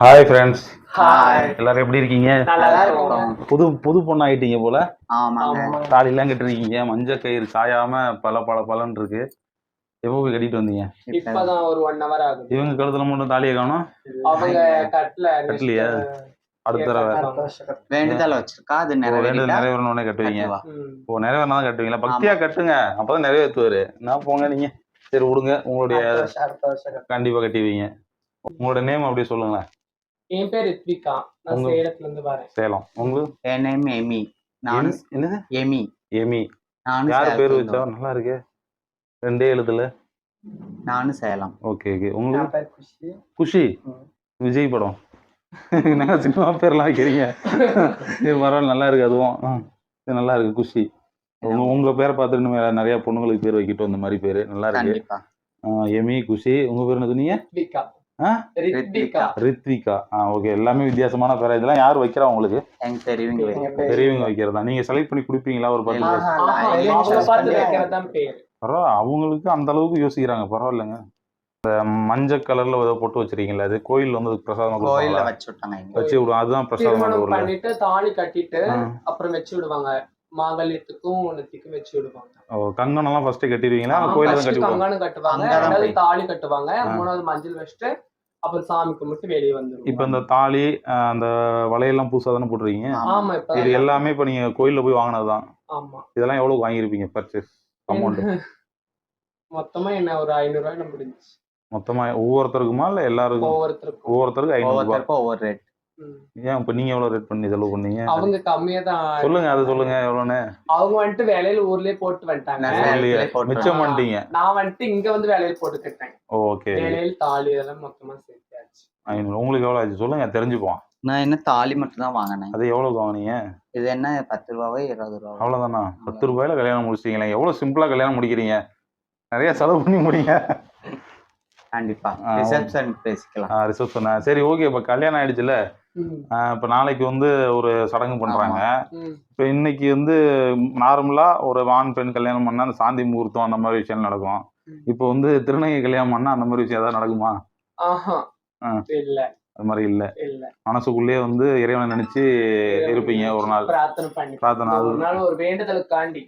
Hi friends hi எல்லாரும் எப்படி இருக்கீங்க? நல்லா இருக்கும். புது புது பொண்ணு ஆயிட்டீங்க போல. தாலிலாம் கட்டிருக்கீங்க மஞ்சள் கயிறு காயாம பல பல பலன்னு இருக்கு. எப்போ போய் கட்டிட்டு வந்தீங்க? இப்பதான் ஒரு ஒன் ஹவர் ஆகுது. இவங்க கழுத்துல மட்டும் தாலியை காணும்? அவங்க கட்டல கட்டலையா? அடுத்த தடவை. வேண்டுதல் வச்சிருக்கா? அது வேண்டுதல் நிறைவேறணும்னே கட்டுவீங்க. கட்டுவா. ஓ நிறைவேறினா தான் கட்டுவீங்களா? பக்தியா கட்டுங்க. அப்பதான் நிறைவேற்றுவாரு. நான் போங்க நீங்க. சரி விடுங்க. உங்களுடைய கண்டிப்பா கட்டிடுவீங்க உங்களோட நேம் அப்படியே சொல்லுங்களேன். என் பேர் ரித்விகா. நான் உங்க- சேலத்துல இருந்து வரேன். சேலம். உங்களுக்கு என் நேம் எமி. நானும் என்ன- என்னது? எமி. எமி. நானும் யார் பேர் சேலத்துல வச்சா? இருந்து நல்லா இருக்கு. ரெண்டே எழுத்துல நானும் சேலம். Okay okay. உங்களுக்கு பேர் குஷி. குஷி? ம். விஜய் படம். என்ன சினிமா பேர்லாம் வைக்கிறீங்க? இது பரவாயில்ல நல்லா இருக்கு அதுவும். ஆ, இது நல்லா இருக்கு குஷி. உங்க உங்க பேரை பார்த்துட்டு இன்னும் வேற நிறைய பொண்ணுங்களுக்கு பேர் வைக்கிட்டு வந்த மாதிரி பேரு. நல்லா இருக்கு. கண்டிப்பா. ஆ, எமி குஷி. உங்க பேர் என்ன சொன்னீங்க ரித்விகா. ஆ? ரித்விகா. ஆ ஓகே எல்லாமே வித்தியாசமான பேரா. இதெல்லாம் யார் வைக்கிறா உங்களுக்கு. பேர்? பெரியவங்க வைக்கிறதா? நீங்க செலக்ட் பண்ணி கொடுப்பீங்களா ஒரு பத்து பரவாயில்ல அவங்களுக்கு அந்த அளவுக்கு யோசிக்கிறாங்க. பரவாயில்லைங்க. இந்த மஞ்சள் கலர்ல ஏதோ போட்டு வச்சிருக்கீங்களா அது கோயில் வந்து பிரசாதமா கோயில்ல கொடுப்பாங்களா? வச்சு விட்டாங்க இங்க. வச்சு விடுவோம். அதுதான் பிரசாதம் பண்ணிட்டு தாலி கட்டிட்டு. அப்புறம் வச்சு விடுவாங்க. மாங்கல்யத்துக்கும் நெத்திக்கும் வச்சு விடுவாங்க. ஓ கங்கணம் எல்லாம் ஃபர்ஸ்ட் கட்டிடுவீங்களா கோயில தான் first கட்டி விடுவாங்க கங்காணம் கட்டுவாங்க. ரெண்டாவது. தாலி கட்டுவாங்க. மூணாவது மஞ்சள் வச்சுட்டு அப்புறம் சாமி கும்பிட்டு வெளியே வந்துருவோம். இப்ப இந்த தாலி அந்த வளையெல்லாம் புதுசா தானே போட்டுருக்கீங்க? ஆமா. இப்ப இது எல்லாமே இப்ப நீங்க கோயில்ல போய் வாங்கினதுதான். ஆமா. இதெல்லாம் எவ்வளவு வாங்கியிருப்பீங்க பர்ச்சேஸ் அமௌண்ட் மொத்தமா என்ன ஒரு ஐநூறு ரூபாய் முடிஞ்சுச்சு. மொத்தமா ஒவ்வொருத்தருக்குமா இல்ல எல்லாருக்கும்? ஒவ்வொருத்தருக்கும். ஒவ்வொருத்தருக்கு ஐநூறு ரூபாய் ஒவ்வொருத்தருக்கும் ஒவ்வொரு ரேட். ஏன் இப்ப நீங்க எவ்வளவு ரேட் பண்ணி செலவு பண்ணீங்க? அவங்க கம்மியா தான் சொல்லுங்க அது சொல்லுங்க எவ்வளவுன்னு. அவங்க வந்துட்டு வேலையில ஊர்லயே போட்டு வந்துட்டாங்க. மிச்சம் பண்ணிட்டீங்க நான் வந்துட்டு இங்க வந்து வேலையில போட்டுக்கிட்டேன் ஓகே. வேலையில் தாலி இதெல்லாம் மொத்தமா சேர்த்தாச்சு. உங்களுக்கு எவ்வளவு ஆச்சு? சொல்லுங்க தெரிஞ்சுப்போம் நான் என்ன தாலி மட்டும் தான் வாங்கினேன். அது எவ்வளவு வாங்குனீங்க? இது என்ன பத்து ரூபாவோ இருபது ரூபாவோ. அவ்வளவுதானா? பத்து ரூபாயில கல்யாணம் முடிச்சிட்டீங்களா. எவ்வளவு சிம்பிளா கல்யாணம் முடிக்கிறீங்க? நிறைய செலவு பண்ணி முடிங்க. கண்டிப்பா. ரிசப்ஷன் பேசிக்கலாம். ரிசப்ஷன். சரி ஓகே. இப்ப கல்யாணம் ஆயிடுச்சுல? இப்ப நாளைக்கு வந்து ஒரு சடங்கு பண்றாங்க. ம். இப்ப இன்னைக்கு வந்து நார்மலா ஒரு ஆண் பெண் கல்யாணம் பண்ணா அந்த சாந்தி முகூர்த்தம் அந்த மாதிரி விஷயம் நடக்கும். இப்போ வந்து திருநங்கை கல்யாணம் பண்ணா அந்த மாதிரி விஷயம் ஏதாவது நடக்குமா. இல்ல. அது மாதிரி இல்ல. மனசுக்குள்ளேயே வந்து இறைவனை நினைச்சு இருப்பீங்க ஒரு நாள். பிரார்த்தனை ஒரு நாள் ஒரு வேண்டுதலுக்காண்டி.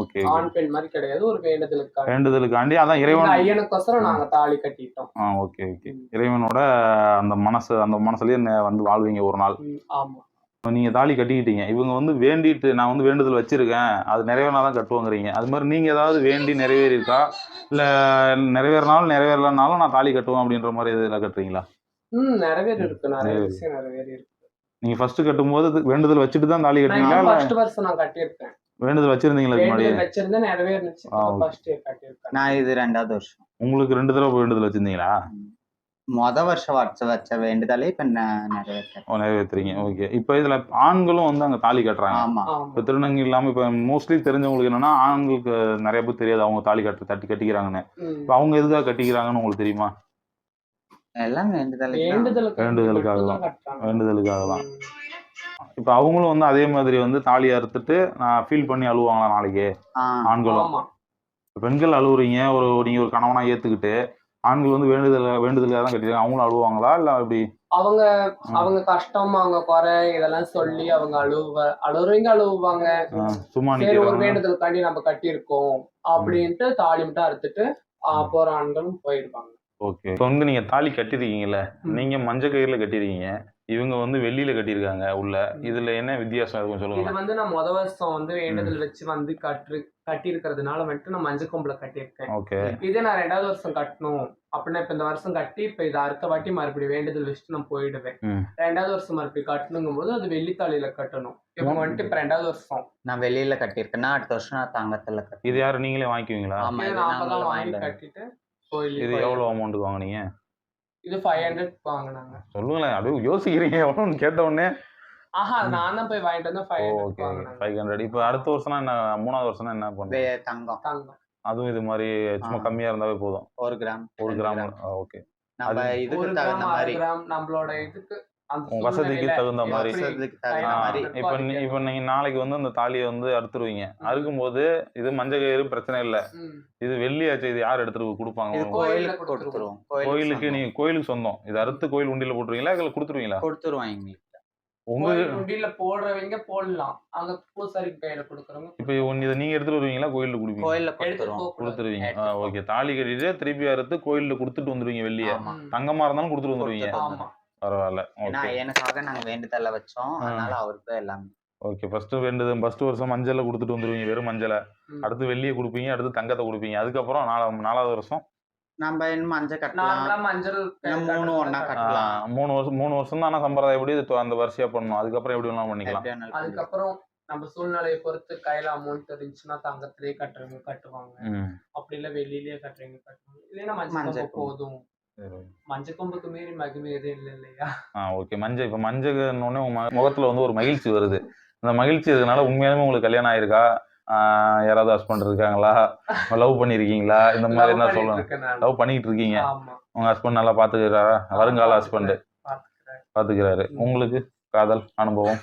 ஓகே ஆண் பெண் மாதிரி கிடையாது ஒரு வேண்டுதலுக்காண்டி. வேண்டுதலுக்காண்டி அதான் இறைவன் ஐயனுக்கோசரம் நாங்க தாலி கட்டிட்டோம். ஆ ஓகே ஓகே. இறைவனோட அந்த மனசு அந்த மனசுலயே வந்து வாழ்வீங்க ஒரு நாள். ஆமா. நீங்க தாலி கட்டிக்கிட்டீங்க. இவங்க வந்து வேண்டிட்டு நான் வந்து வேண்டுதல் வச்சிருக்கேன். அது நிறைவேறினாதான் கட்டுவாங்கிறீங்க. அது மாதிரி நீங்க ஏதாவது வேண்டி நிறைவேறிஇருக்கா இல்ல நிறைவேறினாலும் நிறைவேறலனாலும் நான் தாலி கட்டுவேன் அப்படின்ற மாதிரி எதுல கட்டுறீங்களா? ம் நிறைவேறி இருக்கு. நிறைய. விஷயம் நிறைவேறி இருக்கு. நீங்க ஃபர்ஸ்ட் கட்டும்போது வேண்டுதல் வச்சுட்டு தான் தாலி இல்ல ஃபர்ஸ்ட் வருஷம் நான் கட்டியிருக்கேன். வேண்டுதல் வச்சிருந்தீங்களா வேண்டுதல் வச்சிருந்தேன் நிறைவேறிச்சு. ஃபர்ஸ்ட் கட்டியிருக்கேன். நான் இது ரெண்டாவது வருஷம். உங்களுக்கு ரெண்டு தடவை வேண்டுதல் வச்சிருந்தீங்களா? மொத வருஷம் வச்ச வச்ச வேண்டுதலே இப்ப நிறைவேற்றேன் ஓ நிறைவேற்றுறீங்க ஓகே. இப்போ இதுல ஆண்களும் வந்து அங்க தாலி கட்டுறாங்க. ஆமா. இப்போ திருநங்கை இல்லாம இப்போ மோஸ்ட்லி தெரிஞ்சவங்களுக்கு என்னன்னா ஆண்களுக்கு நிறைய பேர் தெரியாது. அவங்க தாலி கட்டு தட்டி கட்டிக்கிறாங்கன்னு. ம். இப்போ அவங்க எதுக்காக கட்டிக்கிறாங்கன்னு உங்களுக்கு தெரியுமா? எல்லாம் வேண்டுதலே வேண்டுதலுக்கு வேண்டுதலுக்காக தான். வேண்டுதலுக்காக. இப்போ அவங்களும் வந்து அதே மாதிரி வந்து தாலி அறுத்துட்டு நான் ஃபீல் பண்ணி அழுவாங்களா நாளைக்கு? ஆண்களும். பெண்கள் அழுவுறீங்க ஒரு நீங்க ஒரு கணவனா ஏத்துக்கிட்டு ஆண்கள் வந்து வேண்டுதல் வேண்டுதலுக்காக தான் கட்டிருக்காங்க அவங்களும் அழுவாங்களா? இல்ல அப்படி? அவங்க. அவங்க கஷ்டம் அவங்க குறை இதெல்லாம் சொல்லி அவங்க அழுவ அழுவுறவங்க அழுவாங்க சும்மா சரி ஒரு வேண்டுதலுக்காண்டி நம்ம கட்டியிருக்கோம். அப்படின்ட்டு தாலி மட்டும் அறுத்துட்டு. போற ஆண்களும் போயிருப்பாங்க. ஓகே. இப்போ வந்து நீங்க தாலி கட்டிருக்கீங்கல்ல. நீங்க மஞ்சள் கயிறுல கட்டிருக்கீங்க இவங்க வந்து வெள்ளியில கட்டியிருக்காங்க உள்ள இதுல என்ன வித்தியாசம் அது கொஞ்சம் இது சொல்லுங்க வந்து நான் முத வருஷம் வந்து வேண்டுதல் வச்சு வந்து கட்டு கட்டி இருக்கிறதுனால வந்துட்டு நான் மஞ்சள் கொம்புல கட்டியிருக்கேன். ஓகே. இதே நான் ரெண்டாவது வருஷம் கட்டணும். அப்படின்னா இப்ப இந்த வருஷம் கட்டி இப்ப இது அடுத்த வாட்டி மறுபடியும் வேண்டுதல் வச்சுட்டு நான் போயிடுவேன். ரெண்டாவது வருஷம் மறுபடியும் கட்டணுங்கும் போது அது வெள்ளித்தாளியில கட்டணும். இப்ப ம். வந்துட்டு இப்ப ரெண்டாவது வருஷம். நான் வெளியில கட்டியிருக்கேன். அடுத்த வருஷம் நான் தங்கத்துல கட்டி இது யாரு நீங்களே வாங்கிக்குவீங்களா? ஆமா வாங்கி கட்டிட்டு இது. எவ்வளவு அமௌண்ட் வாங்குனீங்க? இது ஃபைவ் ஹண்ட்ரட் வாங்கினாங்க. சொல்லுங்களேன் அப்படியே யோசிக்கிறீங்க எவ்வளோன்னு கேட்ட உடனே. ஆஹா நான் தான் போய் வாங்கிட்டு வந்து ஃபைவ் ஓகே ஃபைவ் ஹண்ட்ரட் இப்போ அடுத்த வருஷம்னா என்ன மூணாவது வருஷம்னா என்ன பண்ணுறீங்க வே- தங்கம். தங்கம். அதுவும் இது மாதிரி சும்மா. கம்மியா இருந்தாவே போதும். ஒரு கிராம். ஒரு கிராம். ஓகே. நம்ம இதுக்கு தகுந்த மாதிரி. கிராம் நம்மளோட இதுக்கு வசதிக்கு தகுந்த மாதிரி. இப்ப இப்ப நீங்க நாளைக்கு வந்து அந்த தாலியை வந்து அறுத்துருவீங்க. அறுக்கும்போது இது மஞ்சள் கயிறு பிரச்சனை இல்ல. இது வெள்ளியாச்சு இது யார் எடுத்துட்டு கொடுப்பாங்க? கோயிலுக்கு நீங்க கோயிலுக்கு சொந்தம். இது அறுத்து கோயில் உண்டியில போட்டுருவீங்களா இல்ல கொடுத்துருவீங்களா? கொடுத்துருவோம் எங்களுக்கு. உங்க கோயில் உண்டியல்ல போடுறவங்க போடலாம். அங்க பூசாரிக்கு கையில கொடுக்குறவங்க இப்ப இதை நீங்க எடுத்துட்டு வருவீங்களா கோயில்ல கொடுப்பீங்க? கோயில்ல. கொடுத்துருவீங்க. ஓகே. தாலி கட்டிட்டு திருப்பி அறுத்து கோயில்ல கொடுத்துட்டு வந்துருவீங்க வெள்ளிய. தங்கமா இருந்தாலும் கொடுத்துட்டு வந்துருவீங்க. பரவாயில்ல. ஏன்னா எனக்காக நாங்க வேண்டுதல்ல வச்சோம். அதனால அவருக்கு எல்லாமே. ஓகே ஃபர்ஸ்ட் வேண்டது ஃபர்ஸ்ட் வருஷம் மஞ்சள்ல கொடுத்துட்டு வந்துருவீங்க வெறும் மஞ்சளை. அடுத்து வெள்ளியை கொடுப்பீங்க அடுத்து தங்கத்தை கொடுப்பீங்க. அதுக்கப்புறம் நாலா நாலாவது வருஷம்? நம்ம இன்னும் மஞ்சள் கட்டலாம். மஞ்சள் மூணு ஒண்ணா கட்டலாம். மூணு வருஷம் மூணு வருஷம் தான் சம்பரதாயம் எப்படி அந்த வருஷம் பண்ணணும்? அதுக்கப்புறம் எப்படி வேணாலும் பண்ணிக்கலாம். அதுக்கப்புறம் நம்ம சூழ்நிலையை பொறுத்து கையில அமௌண்ட் இருந்துச்சுன்னா தங்கத்திலேயே கட்டுறவங்க கட்டுவாங்க. அப்படி இல்ல வெள்ளியிலேயே கட்டுறவங்க கட்டுவாங்க. இல்லைன்னா மஞ்சள் மஞ்சள் போதும். சரி. மஞ்சள் கொம்புக்கு மீறி மகிமை எதுவும் இல்லை இல்லையா ஆ ஓகே மஞ்சள் இப்போ மஞ்சள்னோடனே உங்க மு- முகத்துல வந்து ஒரு மகிழ்ச்சி வருது. அந்த மகிழ்ச்சி இருக்கனால உண்மையாலுமே உங்களுக்கு கல்யாணம் ஆயிருக்கா? யாராவது ஹஸ்பண்ட் இருக்காங்களா? லவ் பண்ணிருக்கீங்களா? இந்த மாதிரி என்ன நானு. லவ் பண்ணிட்டு இருக்கீங்க உங்க ஹஸ்பண்ட் நல்லா பாத்துக்கிறாரா? வருங்கால ஹஸ்பண்ட். பாத்துக்கிறாரு. உங்களுக்கு காதல் அனுபவம்?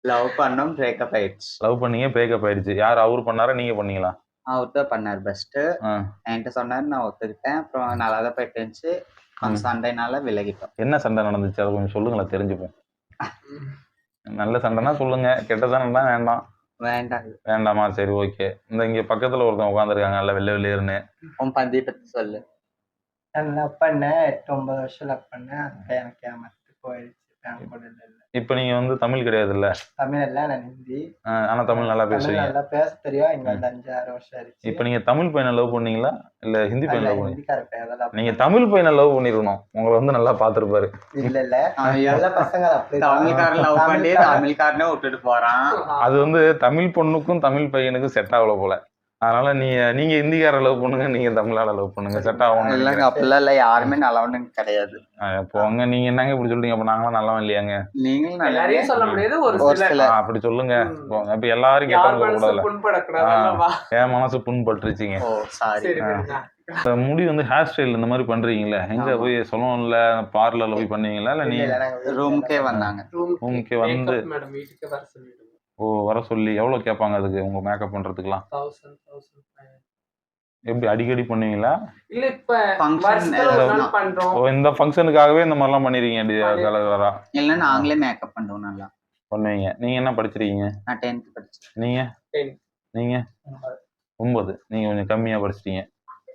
லவ் பண்ணோம் பிரேக்கப் ஆயிடுச்சு. லவ் பண்ணீங்க பிரேக்கப் ஆயிடுச்சு. யார் அவரு பண்ணாரா நீங்க பண்ணீங்களா? அவர் தான் பண்ணார் பெஸ்ட் ஆ. என்கிட்ட சொன்னாரு நான் ஒத்துக்கிட்டேன். அப்புறம் நல்லா தான் போயிட்டு இருந்துச்சு. கொஞ்சம் சண்டைனால விலகிட்டோம். என்ன சண்டை நடந்துச்சு? அதை கொஞ்சம் சொல்லுங்களேன் தெரிஞ்சுப்போம். நல்ல சண்டைனா சொல்லுங்க. கெட்ட சண்டைனா வேண்டாம். வேண்டாம். வேண்டாமா? சரி ஓகே. இந்த இங்க பக்கத்துல ஒருத்தன் உட்காந்துருக்காங்க நல்ல வெள்ளை வெளியேறுன்னு உன் பந்தியை பத்தி சொல்லு. நான் லவ் பண்ணேன். எட்டு ஒன்பது வருஷம் லவ் பண்ணேன். எனக்கு ஏமாத்து போயிடுச்சு. இப்ப நீங்க வந்து தமிழ் கிடையாதுல்ல? தமிழ் இல்லை நான் ஹிந்தி. ஆஹ் ஆனா தமிழ் நல்லா பேசுவீங்க. நல்லா பேச தெரியும். இங்க வந்து அஞ்சு ஆறு வருஷம் ஆயிடுச்சு. இப்ப நீங்க தமிழ் பையனை லவ் பண்ணீங்களா? இல்ல ஹிந்தி பையனை லவ் பண்ணீங்க நீங்க தமிழ் பையனை லவ் பண்ணிருக்கணும். உங்களை வந்து நல்லா பாத்துருப்பாரு இல்ல இல்ல. எல்லா பசங்க தமிழ்காரன் லவ் பண்ணி தமிழ்காரனே விட்டுட்டு போறான். அது வந்து தமிழ் பொண்ணுக்கும் தமிழ் பையனுக்கும் செட் ஆகல போல. அதனால நீங்க நீங்க ஹிந்திக்கார லவ் பண்ணுங்க நீங்க தமிழால லவ் பண்ணுங்க. செட் ஆகும் இல்லைங்க அப்படிலாம் இல்ல. யாருமே நல்லவனு கிடையாது. போங்க நீங்க என்னங்க இப்படி சொல்றீங்க? அப்ப நாங்களாம் நல்லவன் இல்லையாங்க? நீங்களும். எல்லாரையும் சொல்ல முடியாது ஒரு சில அப்படி சொல்லுங்க. போங்க இப்ப எல்லாரும் கேட்டவங்க கூடாதுல? என் மனசு புண்பட்டுருச்சுங்க. முடி வந்து ஹேர் ஸ்டைல் இந்த மாதிரி பண்றீங்களே எங்க. போய் சொல்லணும்ல பார்லர்ல போய் பண்ணுவீங்களா இல்ல நீ ரூமுக்கே வந்தாங்க. Room ரூமுக்கே க்கு வந்து ஓ வர சொல்லி எவ்வளவு கேட்பாங்க அதுக்கு உங்க மேக்கப் பண்றதுக்குலாம் 1000, 1500. எப்படி அடிக்கடி பண்ணுவீங்களா? இல்ல இப்ப பண்றோம். ஓ இந்த ஃபங்க்ஷனுக்காகவே இந்த மாதிரிலாம் பண்ணிருக்கீங்க கலகலரா இல்ல நாங்களே மேக்கப் பண்ணுவோம் நல்லா. பண்ணுவீங்க. நீங்க என்ன படிச்சிருக்கீங்க? நான் டென்த் படிச்சேன் நீங்க. நீங்க? ஒன்பது. நீங்க கொஞ்சம் கம்மியா படிச்சிட்டீங்க.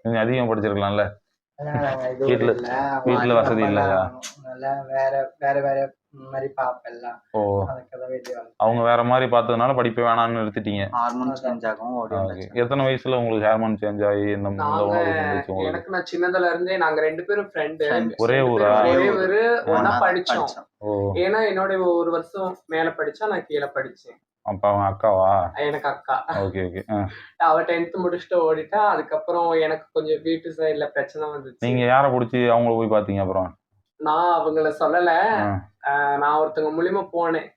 கொஞ்சம் அதிகமா படிச்சிருக்கலாம்ல. வீட்ல வசதி இல்லையா? வேற வேற வேற மாதிரி பாப்பெல்லாம் ஓ. அதுக்கெல்லாம் வெளியே வந்து அவங்க வேற மாதிரி பார்த்ததுனால படிப்பே வேணாம்னு நிறுத்திட்டீங்க ஹார்மோன் சேஞ்ச் ஆகும். எத்தனை வயசுல உங்களுக்கு ஹேர்மோன் சேஞ்ச் ஆகி இந்த எனக்கு நான் சின்னதுல இருந்தே நாங்க ரெண்டு பேரும் ஃப்ரெண்டு. ஒரே ஊரா? ஒரே ஒரு ஒன்னா ஒண்ணா படிச்சோம். ஏன்னா என்னோட ஒரு வருஷம் மேல படிச்சா நான் கீழே படிச்சேன். அப்ப அவங்க அக்காவா? எனக்கு அக்கா. ஓகே ஓகே அவ டென்த் முடிச்சுட்டு ஓடிட்டா அதுக்கப்புறம் எனக்கு கொஞ்சம் வீட்டு சைடுல பிரச்சனை வந்துச்சு. நீங்க யாரை பிடிச்சி அவங்கள போய் பாத்தீங்க அப்புறம்? நான் அவங்கள சொல்லல. நான் ஒருத்தவங்க மூலியமா போனேன்.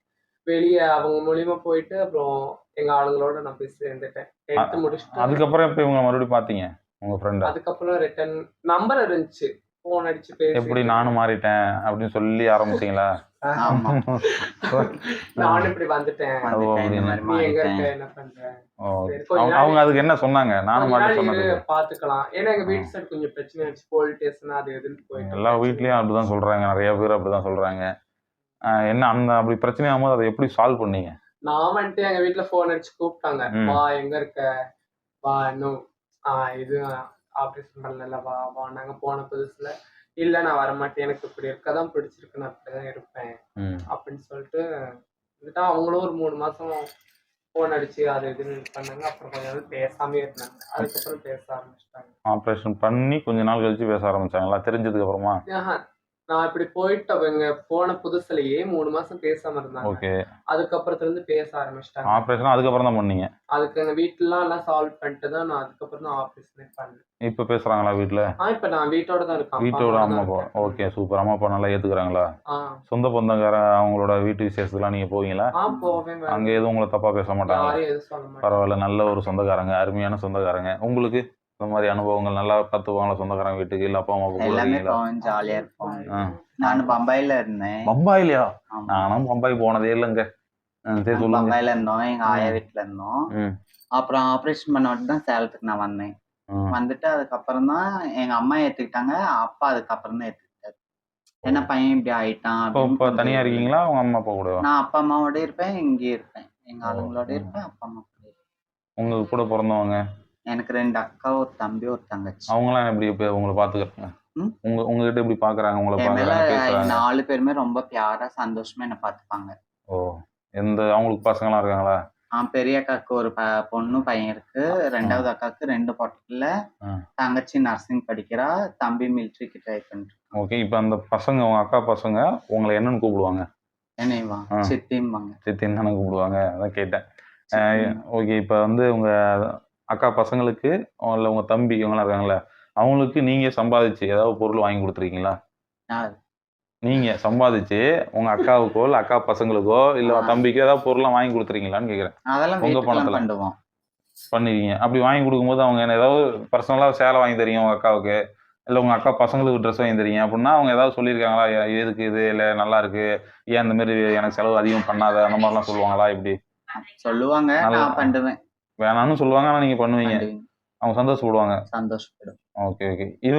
வெளிய அவங்க மூலியமா போயிட்டு அப்புறம் எங்க ஆளுங்களோட நான் போய் சேர்ந்துட்டேன். டென்த் முடிச்சுட்டு அதுக்கப்புறம் எப்ப இவங்க மறுபடியும் பாத்தீங்க உங்க ஃப்ரெண்ட அதுக்கப்புறம் ரிட்டர்ன் நம்பர் இருந்துச்சு. போன் அடிச்சு பேசி. எப்படி நானும் மாறிட்டேன் அப்படின்னு சொல்லி ஆரம்பிச்சீங்களா? நானும் இப்படி வந்துட்டேன். அவங்க அதுக்கு என்ன சொன்னாங்க? நானும் கொஞ்ச மாட்டி நாள் சொன்னது இரு, பாத்துக்கலாம். ஏன்னா எங்க வீட்டு சைடு கொஞ்சம் பிரச்சனை ஆச்சு. போலீஸ் ஸ்டேஷன் அது எதுன்னு போயிட்டு எல்லா வீட்லயும் அப்படிதான் சொல்றாங்க. நிறைய பேர் அப்படிதான் சொல்றாங்க. என்ன அந்த அப்படி பிரச்சனை ஆகும்போது அதை எப்படி சால்வ் பண்ணீங்க? நான் வந்துட்டு எங்க வீட்டுல போன் அடிச்சு கூப்பிட்டாங்க. வா எங்க இருக்க? வா இன்னும் ஆஹ் இது ஆபரேஷன் பண்ணல வா வா நாங்க போன புதுசுல. இல்ல நான் வரமாட்டேன். எனக்கு இப்படி இருக்கதான் பிடிச்சிருக்கு. நான் அப்படிதான் இருப்பேன். அப்படின்னு சொல்லிட்டு வந்துட்டு அவங்களும் ஒரு மூணு மாசம் போன் அடிச்சு அது இதுன்னு இது பண்ணாங்க. அப்புறம் கொஞ்ச நாள் பேசாமே இருந்தாங்க. அதுக்கப்புறம் பேச ஆரம்பிச்சிட்டாங்க. ஆப்ரேஷன் பண்ணி கொஞ்ச நாள் கழிச்சு பேச ஆரம்பிச்சாங்களா? தெரிஞ்சதுக்கு அப்புறமா? நான் இப்படி போயிட்டு அவங்க போன புதுசுலயே மூணு மாசம் பேசாம இருந்தாங்க. ஓகே. அதுக்கப்புறத்துல இருந்து பேச ஆரம்பிச்சிட்டாங்க. ஆப்ரேஷன் அதுக்கப்புறம் தான் பண்ணீங்க? அதுக்கு எங்க வீட்டுலாம் எல்லாம் சால்வ் பண்ணிட்டு தான் நான் அதுக்கப்புறம் தான் ஆபரேஷனே பண்ணேன். இப்ப பேசுறாங்களா வீட்ல? ஆ இப்ப நான் வீட்டோட தான் இருக்கேன். வீட்டோட அம்மா அப்பா ஓகே சூப்பர். அம்மா அப்பா நல்லா ஏத்துக்கிறாங்களா? சொந்த பந்தக்கார அவங்களோட வீட்டு விசேஷத்துக்குலாம் நீங்க போவீங்களா? ஆ போவேன் அங்க எதுவும் உங்களை தப்பா பேச மாட்டாங்க பரவாயில்ல நல்ல ஒரு சொந்தக்காரங்க அருமையான சொந்தக்காரங்க. உங்களுக்கு? இந்த மாதிரி அனுபவங்கள் நல்லா பார்த்துப்பாங்களா சொந்தக்காரங்க வீட்டுக்கு? இல்லை அப்பா அம்மா கூட எல்லாமே ஜாலியா இருப்போம். ஆ. நான் பம்பாயில இருந்தேன். பம்பாயிலையா. நானும் பம்பாய் போனதே இல்லைங்க. பம்பாயில இருந்தோம். எங்க ஆயா வீட்டுல இருந்தோம். அப்புறம் ஆபரேஷன் பண்ண தான் சேலத்துக்கு நான் வந்தேன். வந்துட்டு அதுக்கப்புறம் தான் எங்க அம்மா ஏத்துக்கிட்டாங்க அப்பா அதுக்கப்புறம் தான் ஏத்துக்கிட்டாரு. என்ன பையன் இப்படி ஆயிட்டான் தனியா இருக்கீங்களா? உங்க அம்மா அப்பா கூடவா? நான் அப்பா அம்மாவோட இருப்பேன் இங்கேயே இருப்பேன். எங்க ஆளுங்களோட. இருப்பேன் அப்பா அம்மா கூட இருப்பேன். உங்க கூட பிறந்தவங்க? எனக்கு ரெண்டு அக்கா ஒரு தம்பி ஒரு தங்கச்சி. அவங்களாம் எப்படி இப்போ உங்களை பாத்துக்கிறாங்க? ம்? உங்க உங்ககிட்ட எப்படி பாக்குறாங்க? உங்களை பாக்குறாங்க? நாலு பேருமே ரொம்ப பியாரா சந்தோஷமா என்ன பாத்துப்பாங்க. ஓ எந்த அவங்களுக்கு பசங்களாம் இருக்காங்களா? ஆ பெரிய அக்காவுக்கு ஒரு பொண்ணு பையன் இருக்கு. ரெண்டாவது அக்காவுக்கு ரெண்டு பொட்டல. தங்கச்சி நர்சிங் படிக்கிறா. தம்பி மிலிட்ரிக்கு ட்ரை பண்ணிட்டு ஓகே இப்போ அந்த பசங்க உங்க அக்கா பசங்க உங்களை என்னன்னு கூப்பிடுவாங்க? என்னைவா ஆ. சித்திம்பாங்க. சித்தின்னு தானே கூப்பிடுவாங்க? அதான் கேட்டேன். ஓகே இப்போ வந்து உங்க அக்கா பசங்களுக்கு இல்லை உங்க தம்பி இவங்களாம் இருக்காங்கல்ல அவங்களுக்கு நீங்க சம்பாதிச்சு ஏதாவது பொருள் வாங்கி கொடுத்துருக்கீங்களா? யார்? நீங்க சம்பாதிச்சு உங்க அக்காவுக்கோ இல்ல அக்கா பசங்களுக்கோ இல்ல. தம்பிக்கோ ஏதாவது பொருள்லாம் வாங்கி கொடுத்துருக்கீங்களான்னு கேக்குறேன். அதெல்லாம் உங்க வீட்டுக்குலாம் பணத்துல? பண்ணிருக்கீங்க. அப்படி வாங்கி கொடுக்கும்போது அவங்க என்ன ஏதாவது பர்சனலா சேலை வாங்கி தரீங்க உங்க அக்காவுக்கு இல்ல உங்க அக்கா பசங்களுக்கு ட்ரெஸ் வாங்கி தரீங்க அப்படின்னா அவங்க ஏதாவது சொல்லியிருக்காங்களா? எதுக்கு இது? இல்ல நல்லா இருக்கு. ஏன் இந்த மாதிரி எனக்கு செலவு அதிகம் பண்ணாத? அந்த மாதிரிலாம் சொல்லுவாங்களா? இப்படி சொல்லுவாங்க. நான் பண்ணுவேன். வேணாம்னு சொல்லுவாங்க ஆனா நீங்க பண்ணுவீங்க. அவங்க சந்தோஷப்படுவாங்க. சந்தோஷப்படும். Okay okay. இது